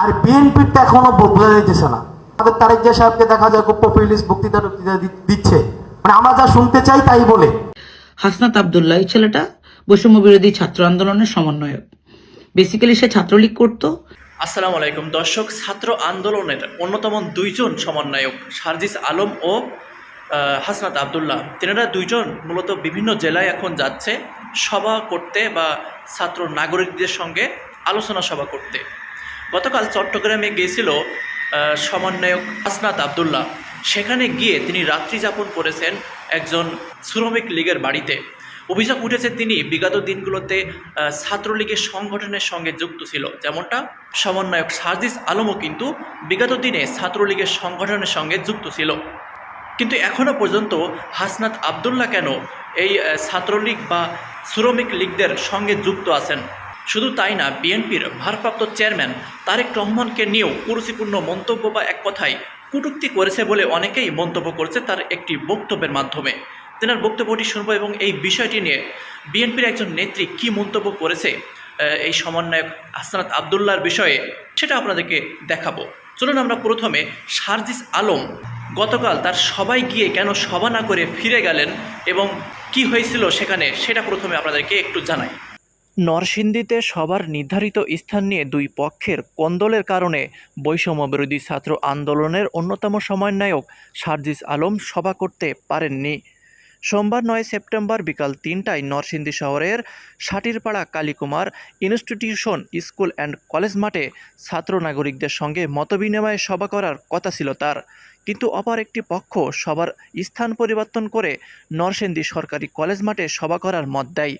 আর বিএনপির তো এখনও বোঝা যাইতেছে না। আমাদের তারেক জিয়া সাহেবকে দেখা যায় খুব পপুলিস্ট বক্তৃতা টক্তৃতা দিচ্ছে। মানে আমরা যা শুনতে চাই তাই বলে। হাসনাত আবদুল্লাহ এই ছেলেটা বৈষম্য বিরোধী ছাত্র আন্দোলনের সমন্বয়ক। বেসিক্যালি সে ছাত্রলীগ করতো। আসসালামু আলাইকুম দর্শক ছাত্র আন্দোলনের অন্যতম দুইজন সমন্বয়ক সার্জিস আলম ও হাসনাত আবদুল্লাহ। তেনারা দুইজন মূলত বিভিন্ন জেলায় এখন যাচ্ছে সভা করতে বা ছাত্র নাগরিকদের সঙ্গে আলোচনা সভা করতে। গতকাল চট্টগ্রামে গিয়েছিল সমন্বয়ক হাসনাত আবদুল্লাহ। সেখানে গিয়ে তিনি রাত্রি যাপন করেছেন একজন শ্রমিক লীগের বাড়িতে। অভিযোগ উঠেছে তিনি বিগত দিনগুলোতে ছাত্রলীগের সংগঠনের সঙ্গে যুক্ত ছিল। যেমনটা সমন্বয়ক সার্জিস আলমও কিন্তু বিগত দিনে ছাত্রলীগের সংগঠনের সঙ্গে যুক্ত ছিল। কিন্তু এখনও পর্যন্ত হাসনাত আবদুল্লাহ কেন এই ছাত্রলীগ বা শ্রমিক লীগদের সঙ্গে যুক্ত আছেন? শুধু তাই না, বিএনপির ভারপ্রাপ্ত চেয়ারম্যান তারেক রহমানকে নিয়েও কুরুচিপূর্ণ মন্তব্য বা এক কথায় কটূক্তি করেছে বলে অনেকেই মন্তব্য করছে তার একটি বক্তব্যের মাধ্যমে। তেনার বক্তব্যটি শুনব এবং এই বিষয়টি নিয়ে বিএনপির একজন নেত্রী কী মন্তব্য করেছে এই সমন্বয়ক হাসনাত আবদুল্লাহর বিষয়ে সেটা আপনাদেরকে দেখাবো। চলুন আমরা প্রথমে সার্জিস আলম গতকাল তার সবাই গিয়ে কেন সভা না করে ফিরে গেলেন এবং কি হয়েছিল সেখানে সেটা প্রথমে আপনাদেরকে একটু জানাই। নরসিংদীতে সবার নির্ধারিত স্থান নিয়ে দুই পক্ষের কোন্দলের কারণে বৈষম্য বিরোধী ছাত্র আন্দোলনের অন্যতম সমন্বয়ক সার্জিস আলম সভা করতে পারেননি। সোমবার নয় সেপ্টেম্বর বিকাল তিনটায় নরসিংদী শহরের Satirpara Kalikumar institution school and college মাঠে ছাত্র নাগরিকদের সঙ্গে মতবিনিময়ে সভা করার কথা ছিল তার। কিন্তু অপর একটি পক্ষ সবার স্থান পরিবর্তন করে নরসিংদী সরকারি কলেজ মাঠে সভা করার মত দেয়।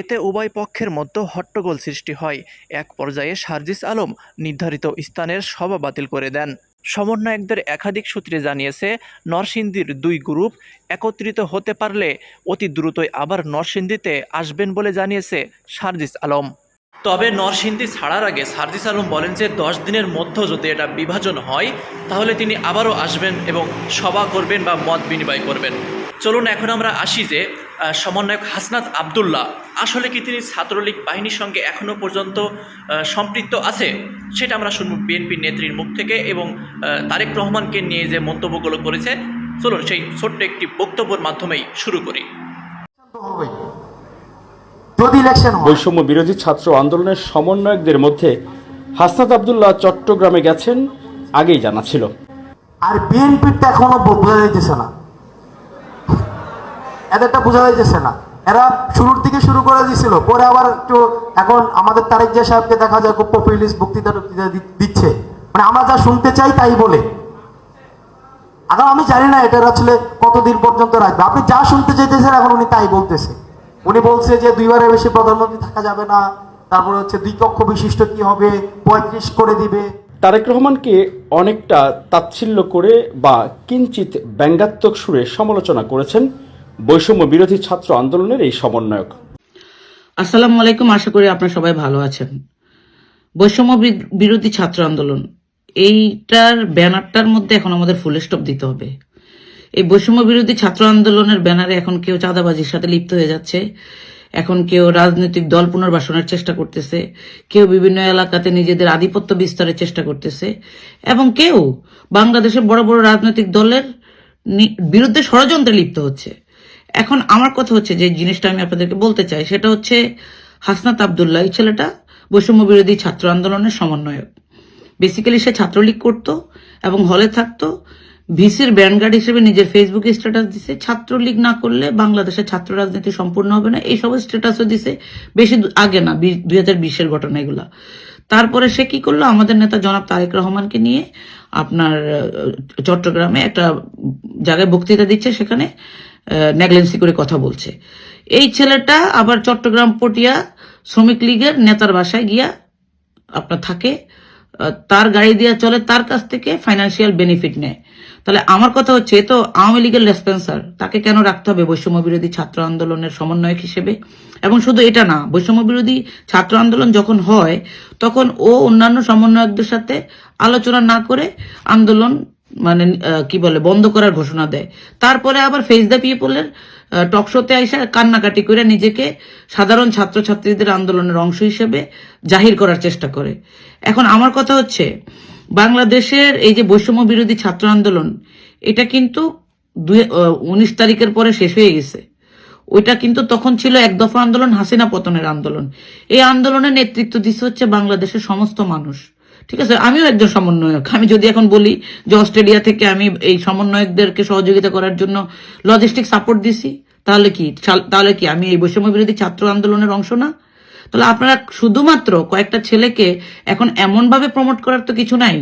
এতে উভয় পক্ষের মধ্যে হট্টগোল সৃষ্টি হয়। এক পর্যায়ে সার্জিস আলম নির্ধারিত স্থানের সভা বাতিল করে দেন। সমন্বয়কদের একাধিক সূত্রে জানিয়েছে, নরসিংদীর দুই গ্রুপ একত্রিত হতে পারলে অতি দ্রুতই আবার নরসিংদীতে আসবেন বলে জানিয়েছে সার্জিস আলম। তবে নরসিংদী ছাড়ার আগে সার্জিস আলম বলেন যে, দশ দিনের মধ্যে যদি এটা বিভাজন হয়, তাহলে তিনি আবারও আসবেন এবং সভা করবেন বা মত বিনিময় করবেন। চলুন এখন আমরা আসি যে সমন্বয়ক হাসনাত আবদুল্লাহ আসলে কি তিনি ছাত্রলীগ বাহিনীর সঙ্গে এখনও পর্যন্ত আহ, সম্পৃক্ত আছে? সেটা আমরা শুনব বিএনপি নেত্রীর মুখ থেকে এবং তারেক রহমানকে নিয়ে যে মন্তব্যগুলো করেছে। চলুন সেই ছোট্ট একটি বক্তব্যের মাধ্যমেই শুরু করি। যদি ইলেকশন বৈষম্য বিরোধী ছাত্র আন্দোলনের সমন্বয়কদের মধ্যে হাসনাত আবদুল্লাহ চট্টগ্রামে গেছেন আগেই জানা ছিল। আর বিএনপির তো এখনও বোঝা যাইতেছে না। এদেরটা বোঝা যাইতেছে না। এরা শুরুর দিকে শুরু করে দিছিল, পরে আবার একটু এখন আমাদের তারেক জিয়া সাহেবকে দেখা যায় খুব পপুলিস্ট বক্তৃতা টক্তৃতা দিচ্ছে। মানে আমরা যা শুনতে চাই তাই বলে। এখন আমি জানি না এটা আসলে কতদিন পর্যন্ত রাখবে। আপনি যা শুনতে চাইতেছেন এখন উনি তাই বলতেছে। উনি বলছে যে দুইবারের বেশি প্রধানমন্ত্রী থাকা যাবে না, তারপরে হচ্ছে দুই কক্ষ বিশিষ্ট কি হবে, পঁয়ত্রিশ করে দিবে। তারেক রহমানকে অনেকটা তাচ্ছিল্য করে বা কিঞ্চিত ব্যঙ্গাত্মক সুরে সমালোচনা করেছেন। বৈষম্য বিরোধী ছাত্র আন্দোলনের এই সমন্বয়ক। আসসালামু আলাইকুম, আশা করি আপনারা সবাই ভালো আছেন। বৈষম্য বিরোধী ছাত্র আন্দোলন, এইটার ব্যানারটার মধ্যে এখন আমাদের ফুল স্টপ দিতে হবে। এই বৈষম্য বিরোধী ছাত্র আন্দোলনের ব্যানারে এখন কেউ চাঁদাবাজির সাথে লিপ্ত হয়ে যাচ্ছে, এখন কেউ রাজনৈতিক দল পুনর্বাসনের চেষ্টা করতেছে, কেউ বিভিন্ন এলাকাতে নিজেদের আধিপত্য বিস্তারের চেষ্টা করতেছে, এবং কেউ বাংলাদেশের বড় বড় রাজনৈতিক দলের বিরুদ্ধে ষড়যন্ত্রে লিপ্ত হচ্ছে। এখন আমার কথা হচ্ছে যে জিনিসটা আমি আপনাদেরকে বলতে চাই, সেটা হচ্ছে হাসনাত আবদুল্লাহ, এই ছেলেটা বৈষম্য বিরোধী ছাত্র আন্দোলনের সমন্বয়ক। বেসিক্যালি সে ছাত্রলীগ করতো এবং হলে থাকতো। ভিসির ব্যান্ডগার্ড হিসেবে নিজের ফেসবুকে স্ট্যাটাস দিছে। ছাত্রলীগ না করলে বাংলাদেশের ছাত্র রাজনীতি সম্পূর্ণ হবে না। এইসব স্ট্যাটাসও দিছে বেশি আগে না দুই হাজার বিশের ঘটনা এগুলা। তারপরে সে কি করল? আমাদের নেতা জনাব তারেক রহমানকে নিয়ে আপনার চট্টগ্রামে একটা জায়গায় বক্তৃতা দিচ্ছে সেখানে। নেগলেন্সি করে কথা বলছে। এই ছেলেটা আবার চট্টগ্রাম পটিয়া শ্রমিক লীগের নেতার বাসায় গিয়া আপনার থাকে তার গাড়ি দিয়ে চলে, তার কাছ থেকে ফাইন্যান্সিয়াল বেনিফিট নেয়। তাহলে আমার কথা হচ্ছে তো আওয়ামী লীগের রেসপেন্সার তাকে কেন রাখতে হবে বৈষম্য বিরোধী ছাত্র আন্দোলনের সমন্বয়ক হিসেবে? এবং শুধু এটা না, বৈষম্য বিরোধী ছাত্র আন্দোলন যখন হয়, তখন ও অন্যান্য সমন্বয়কদের সাথে আলোচনা না করে আন্দোলন মানে কি বলে, বন্ধ করার ঘোষণা দেয়। তারপরে আবার ফেস দ্য পিপলের টক শোতে আইসা কান্নাকাটি করে নিজেকে সাধারণ ছাত্রছাত্রীদের আন্দোলনের অংশ হিসেবে জাহির করার চেষ্টা করে। এখন আমার কথা হচ্ছে, বাংলাদেশের এই যে বৈষম্য বিরোধী ছাত্র আন্দোলন, এটা কিন্তু দুই উনিশ তারিখের পরে শেষ হয়ে গেছে। ওইটা কিন্তু তখন ছিল এক দফা আন্দোলন, হাসিনা পতনের আন্দোলন। এই আন্দোলনের নেতৃত্ব দিচ্ছে হচ্ছে বাংলাদেশের সমস্ত মানুষ। ঠিক আছে? আমিও একজন সমন্বয়ক। আমি যদি এখন বলি যে অস্ট্রেলিয়া থেকে আমি এই সমন্বয়কদেরকে সহযোগিতা করার জন্য লজিস্টিক সাপোর্ট দিছি, তাহলে কি? তাহলে কি আমি এই বৈষম্য বিরোধী ছাত্র আন্দোলনের অংশ না? তাহলে আপনারা শুধুমাত্র কয়েকটা ছেলেকে এখন এমন ভাবে প্রমোট করার তো কিছু নাই।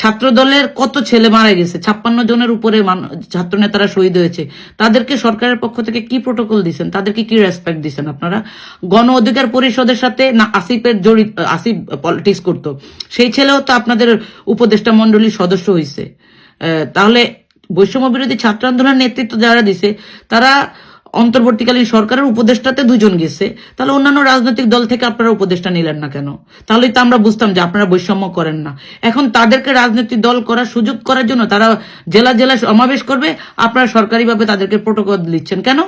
ছাত্র দলের কত ছেলে মারা গেছে? ছাপ্পান্ন জনের উপরে ছাত্র নেতারা শহীদ হয়েছে। তাদেরকে সরকারের পক্ষ থেকে কি প্রোটোকল দিচ্ছেন তাদেরকে কি রেসপেক্ট দিচ্ছেন আপনারা? গণ অধিকার পরিষদের সাথে না আসিফের জড়িত আসিফ পলিটিক্স করতো। সেই ছেলেও তো আপনাদের উপদেষ্টা মন্ডলীর সদস্য হয়েছে তাহলে বৈষম্য বিরোধী ছাত্র আন্দোলনের নেতৃত্ব যারা দিছে, তারা অন্তর্বর্তীকালীন সরকারের উপদেষ্টাতে দুজন গেছে, তাহলে অন্যান্য রাজনৈতিক দল থেকে আপনারা উপদেষ্টা নিলেন না কেন? তাহলেই তো আমরা বুঝতাম যে আপনারা বৈষম্য করেন না। এখন তাদেরকে রাজনৈতিক দল করার সুযোগ করার জন্য তারা জেলা জেলা সমাবেশ করবে, আপনারা সরকারিভাবে তাদেরকে প্রোটোকল দিচ্ছেন। কেন?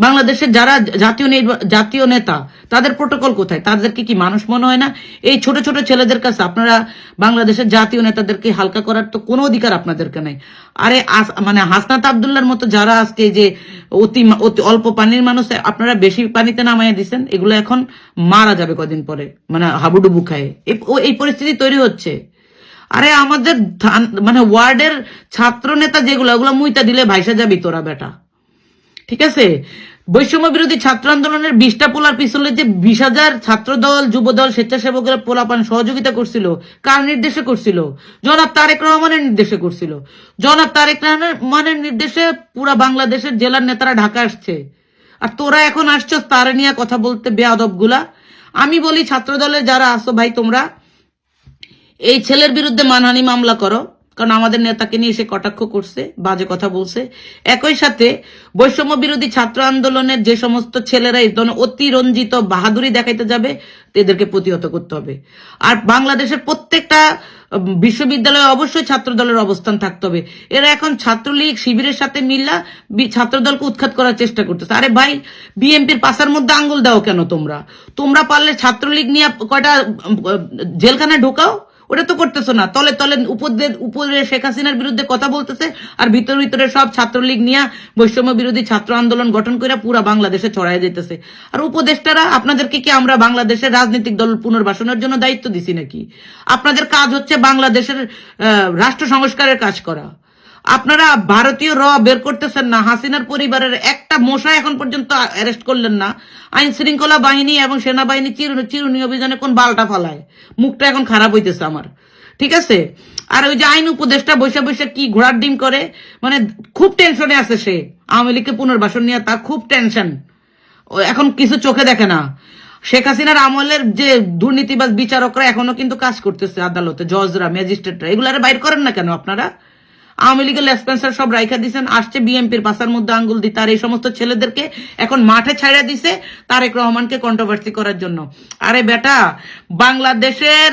বাংলাদেশের যারা জাতীয় জাতীয় নেতা, তাদের প্রোটোকল কোথায়? তাদেরকে কি মানুষ মনে হয় না? এই ছোট ছোট ছেলেদের কাছে আপনারা বাংলাদেশের জাতীয় নেতাদেরকে হালকা করার তো কোনো অধিকার আপনাদেরকে নেই। আরে মানে হাসনাত আবদুল্লার মতো যারা আজকে যে অতি অতি অল্প পানির মানুষ, আপনারা বেশি পানিতে নামাইয়া দিচ্ছেন এগুলো এখন মারা যাবে কদিন পরে মানে হাবুডুবু খায়। এই- পরিস্থিতি তৈরি হচ্ছে। আরে আমাদের মানে ওয়ার্ডের ছাত্র নেতা যেগুলো, ওগুলো মুইতা দিলে ভাইসা যাবি তোরা, বেটা। ঠিক আছে? বৈষম্য বিরোধী ছাত্র আন্দোলনের বিশটা পোলার পিছনে যে বিশ হাজার ছাত্র দল যুব দল স্বেচ্ছাসেবকের পোলাপান সহযোগিতা করছিল, কার নির্দেশে করছিল? জনাব তারেক রহমানের নির্দেশে করছিল। জনাব তারেক রহমানের নির্দেশে পুরা বাংলাদেশের জেলার নেতারা ঢাকা আসছে। আর তোরা এখন আসছো তারা নিয়ে কথা বলতে বেয়াদবগুলা আমি বলি ছাত্র দলের যারা আসো ভাই তোমরা, এই ছেলের বিরুদ্ধে মানহানি মামলা করো। কারণ আমাদের নেতাকে নিয়ে সে কটাক্ষ করছে, বাজে কথা বলছে। একই সাথে বৈষম্য বিরোধী ছাত্র আন্দোলনের যে সমস্ত ছেলেরা এই ধরনের অতিরঞ্জিত বাহাদুরি দেখাইতে যাবে, এদেরকে প্রতিহত করতে হবে। আর বাংলাদেশের প্রত্যেকটা বিশ্ববিদ্যালয়ে অবশ্যই ছাত্র দলের অবস্থান থাকতে হবে। এরা এখন ছাত্রলীগ শিবিরের সাথে মিল্লা বি- ছাত্রদলকে উৎখাত করার চেষ্টা করতেছে। আরে ভাই, বিএনপির পাশার মধ্যে আঙ্গুল দাও কেন তোমরা? তোমরা পারলে ছাত্রলীগ নিয়ে কয়টা জেলখানায় ঢোকাও? ওটা তো করতেছো না। তলে তলে উপরে উপরে শেখ হাসিনার বিরুদ্ধে কথা বলতেছে আর ভিতর ভিতরে সব ছাত্রলীগ নিয়ে বৈষম্য বিরোধী ছাত্র আন্দোলন গঠন করে পুরা বাংলাদেশে ছড়াই যেতেছে আর উপদেষ্টারা, আপনাদেরকে কি আমরা বাংলাদেশের রাজনৈতিক দল পুনর্বাসনের জন্য দায়িত্ব দিছি নাকি? আপনাদের কাজ হচ্ছে বাংলাদেশের রাষ্ট্র সংস্কারের কাজ করা। আপনারা ভারতীয় র বের করতেছেন না, হাসিনার পরিবারের একটা মশা এখন পর্যন্ত অ্যারেস্ট করলেন না। আইন শৃঙ্খলা বাহিনী এবং সেনাবাহিনী চিরুনি চিরুনি অভিযানে কোন বালটা ফালায়? মুখটা এখন খারাপ হইতেছে আমার। ঠিক আছে? আর ওই যে আইন উপদেষ্টা বৈশা বৈশা কি ঘোড়ার ডিম করে মানে খুব টেনশনে আছে সে। আওয়ামী লীগকে পুনর্বাসন নিয়ে তার খুব টেনশন এখন কিছু চোখে দেখে না। শেখ হাসিনার আমলের যে দুর্নীতিবাজ বিচারকরা এখনও কিন্তু কাজ করতেছে আদালতে, জজরা, ম্যাজিস্ট্রেটরা, এগুলারে বাইর করেন না কেন আপনারা? আওয়ামী লীগের লেসপেন্সার সব রাইখা দিছেন, আসছে বিএনপির পাশার মধ্যে আঙ্গুল দিতে আর এই সমস্ত ছেলেদেরকে এখন মাঠে ছাড়া দিছে তারেক রহমানকে কন্ট্রোভার্সি করার জন্য। আরে বেটা, বাংলাদেশের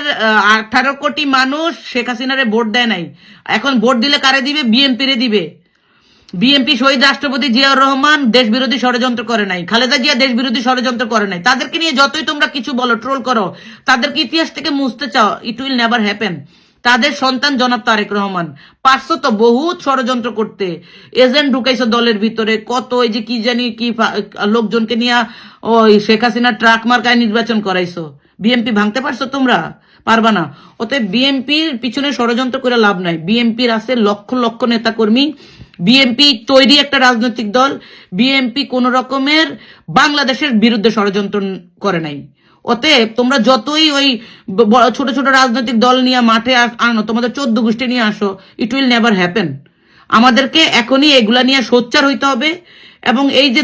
আঠারো কোটি মানুষ শেখ হাসিনারে ভোট দেয় নাই। এখন ভোট দিলে কারে দিবে? বিএনপিরে দিবে। বিএনপি শহীদ রাষ্ট্রপতি জিয়াউর রহমান দেশ বিরোধী ষড়যন্ত্র করে নাই। খালেদা জিয়া দেশ বিরোধী ষড়যন্ত্র করে নাই। তাদেরকে নিয়ে যতই তোমরা কিছু বলো ট্রোল করো, তাদেরকে ইতিহাস থেকে মুছতে চাও ইট উইল নেভার হ্যাপেন তাদের সন্তান জনাব তারেক রহমান। পারছ তো বহুত ষড়যন্ত্র করতে। এজেন্ট ঢুকাইছো দলের ভিতরে। কত ওই যে কি জানি কি লোকজনকে নিয়ে, ওই শেখ হাসিনা ট্রাক মার্কায় নির্বাচন করাইছো। বিএনপি ভাঙতে পারছ তোমরা? পারবা না। অতএব বিএনপির পিছনে ষড়যন্ত্র করে লাভ নাই। বিএনপির আছে লক্ষ লক্ষ নেতা কর্মী বিএনপি তৈরি একটা রাজনৈতিক দল। বিএনপি কোন রকমের বাংলাদেশের বিরুদ্ধে ষড়যন্ত্র করে নাই। অতএব তোমরা যতই ওই ছোট ছোট রাজনৈতিক দল নিয়ে মাঠে আনো, তোমাদের চোদ্দ গোষ্ঠী নিয়ে আসো ইট উইল নেভার হ্যাপেন আমাদেরকে এখনই এগুলা নিয়ে সোচ্চার হইতে হবে এবং এই যে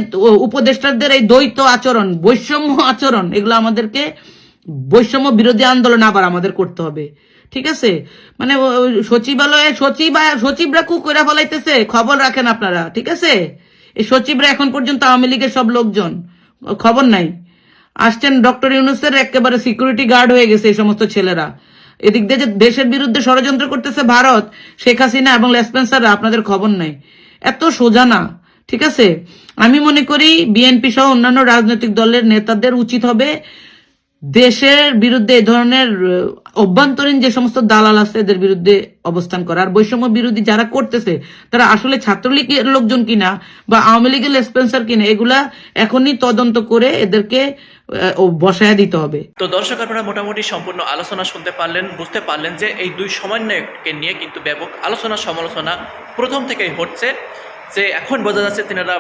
উপদেষ্টাদের এই দ্বৈত আচরণ, বৈষম্য আচরণ, এগুলো আমাদেরকে বৈষম্য বিরোধী আন্দোলন আবার আমাদের করতে হবে। ঠিক আছে? মানে সচিবালয়ে সচিব, সচিবরা কু করে ফলাইতেছে, খবর রাখেন আপনারা, ঠিক আছে? এই সচিবরা এখন পর্যন্ত আওয়ামী লীগের সব লোকজন খবর নাই। আসছেন ডক্টর ইউনুসের একেবারে সিকিউরিটি গার্ড হয়ে গেছে এই সমস্ত ছেলেরা। এদিক দিয়ে যে দেশের বিরুদ্ধে ষড়যন্ত্র করতেছে ভারত, শেখ হাসিনা এবং লেসপেন্সাররা আপনাদের খবর নাই। এত সোজা না, ঠিক আছে? আমি মনে করি বিএনপি সহ অন্যান্য রাজনৈতিক দলের নেতাদের উচিত হবে দেশের বিরুদ্ধে এই ধরনের অভ্যন্তরীণ যে সমস্ত দালাল আছে, এদের বিরুদ্ধে অবস্থান করা। আর বৈষম্য বিরোধী যারা করতেছে, তারা আসলে ছাত্রলীগের লোকজন কিনা বা আওয়ামী লীগের স্পেন্সার কিনা, এগুলা এখনই তদন্ত করে এদেরকে বসায় দিতে হবে। তো দর্শক আপনারা মোটামুটি সম্পূর্ণ আলোচনা শুনতে পারলেন, বুঝতে পারলেন যে এই দুই সমন্বয়ককে নিয়ে কিন্তু ব্যাপক আলোচনা সমালোচনা প্রথম থেকেই হচ্ছে যে এখন বোঝা যাচ্ছে তিনারা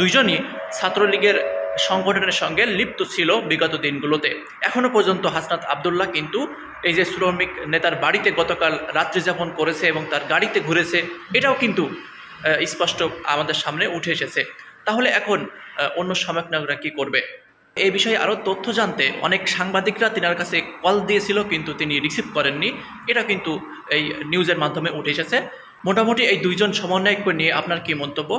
দুইজনই ছাত্রলীগের সংগঠনের সঙ্গে লিপ্ত ছিল বিগত দিনগুলোতে। এখনও পর্যন্ত হাসনাত আবদুল্লাহ কিন্তু এই যে শ্রমিক নেতার বাড়িতে গতকাল রাত্রি যাপন করেছে এবং তার গাড়িতে ঘুরেছে, এটাও কিন্তু স্পষ্ট আমাদের সামনে উঠে এসেছে। তাহলে এখন অন্য সমন্বয়করা কি করবে? এই বিষয়ে আরও তথ্য জানতে অনেক সাংবাদিকরা তিনার কাছে কল দিয়েছিল কিন্তু তিনি রিসিভ করেননি। এটা কিন্তু এই নিউজের মাধ্যমে উঠে এসেছে। মোটামুটি এই দুইজন সমন্বয়ক নিয়ে আপনার কি মন্তব্য?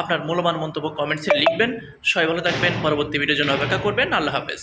আপনার মূল্যবান মন্তব্য কমেন্টসে লিখবেন। সবাই ভালো থাকবেন। পরবর্তী ভিডিওর জন্য অপেক্ষা করবেন। আল্লাহ হাফেজ।